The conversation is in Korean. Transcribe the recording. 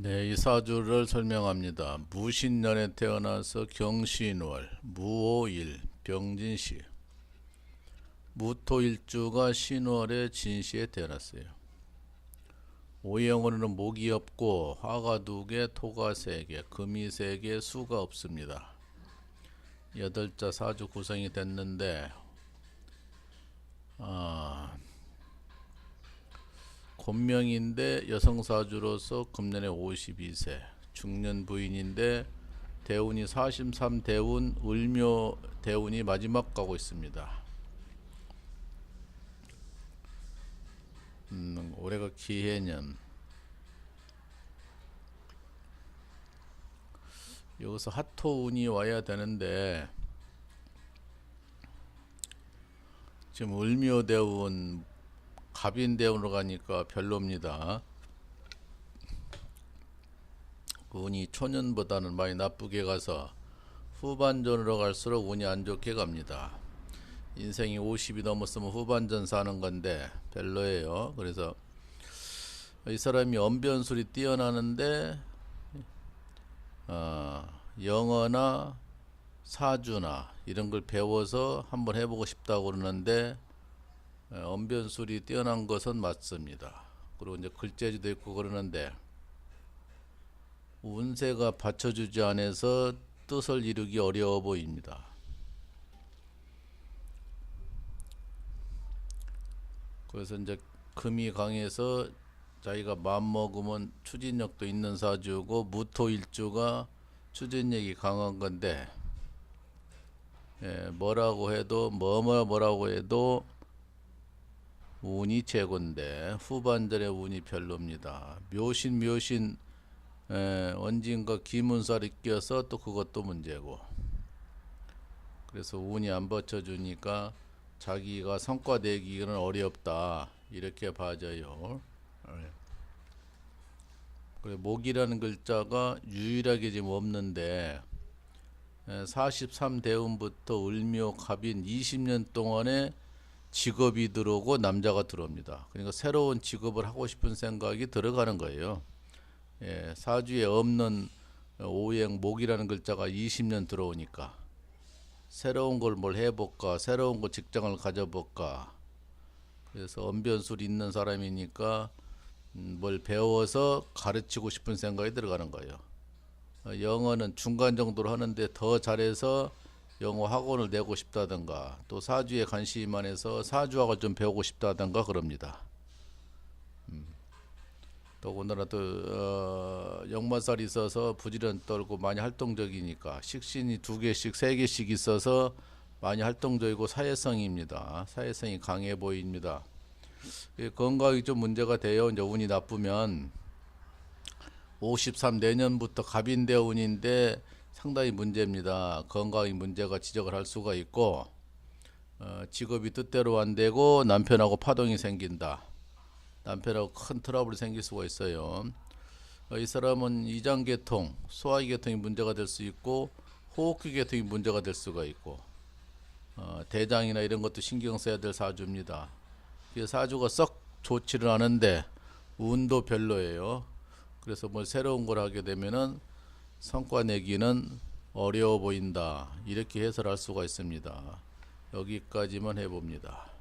네, 이 사주를 설명합니다. 무신년에 태어나서 경신월, 무오일, 병진시, 무토일주가 신월에 진시에 태어났어요. 오행으로는 목이 없고 화가 두 개, 토가 세 개, 금이 세 개, 수가 없습니다. 여덟자 사주 구성이 됐는데 아, 곤명인데 여성 사주로서 금년에 52세, 중년 부인인데 대운이 43 대운, 을묘 대운이 마지막 가고 있습니다. 음, 올해가 기해년. 여기서 하토운이 와야 되는데 지금 을묘 대운 갑인 대운으로 가니까 별로입니다. 그 운이 초년보다는 많이 나쁘게 가서 후반전으로 갈수록 운이 안 좋게 갑니다. 인생이 50이 넘었으면 후반전 사는 건데 별로예요. 그래서 이 사람이 언변술이 뛰어나는데 어, 영어나 사주나 이런 걸 배워서 한번 해보고 싶다고 그러는데 에, 언변술이 뛰어난 것은 맞습니다. 그리고 이제 글재주도 있고 그러는데 운세가 받쳐주지 않아서 뜻을 이루기 어려워 보입니다. 그래서 이제 금이 강해서 자기가 마음 먹으면 추진력도 있는 사주고 무토일주가 추진력이 강한 건데 예, 뭐라고 해도 뭐뭐 뭐라고 해도 운이 최고인데 후반전에 운이 별로입니다. 묘신 묘신 에, 언진과 기문살이 끼어서 또 그것도 문제고 그래서 운이 안 받쳐주니까 자기가 성과 내기는 어렵다 이렇게 봐져요. 예. 그래 목이라는 글자가 유일하게 지금 없는데 43 대운부터 을묘 갑인 20년 동안에 직업이 들어오고 남자가 들어옵니다. 그러니까 새로운 직업을 하고 싶은 생각이 들어가는 거예요. 예, 사주에 없는 오행 목이라는 글자가 20년 들어오니까 새로운 걸 뭘 해볼까, 새로운 거 직장을 가져볼까. 그래서 언변술 있는 사람이니까 음, 뭘 배워서 가르치고 싶은 생각이 들어가는 거예요. 어, 영어는 중간 정도로 하는데 더 잘해서 영어 학원을 내고 싶다든가 또 사주에 관심이 많아서 사주학을 좀 배우고 싶다든가 그럽니다. 음. 더군다나 또 어, 역마살이 있어서 부지런 떨고 많이 활동적이니까 식신이 두 개씩 세 개씩 있어서 많이 활동적이고 사회성입니다. 사회성이 강해 보입니다. 이 건강이 좀 문제가 돼요. 이제 운이 나쁘면 53 내년부터 갑인대 운인데 상당히 문제입니다. 건강이 문제가 지적을 할 수가 있고 어, 직업이 뜻대로 안 되고 남편하고 파동이 생긴다. 남편하고 큰 트러블이 생길 수가 있어요. 어, 이 사람은 이장계통, 소화기 계통이 문제가 될 수 있고 호흡기 계통이 문제가 될 수가 있고 어, 대장이나 이런 것도 신경 써야 될 사주입니다. 그 사주가 썩 좋지를 않은데 운도 별로예요. 그래서 뭘 새로운 걸 하게 되면은 성과 내기는 어려워 보인다. 이렇게 해설할 수가 있습니다. 여기까지만 해봅니다.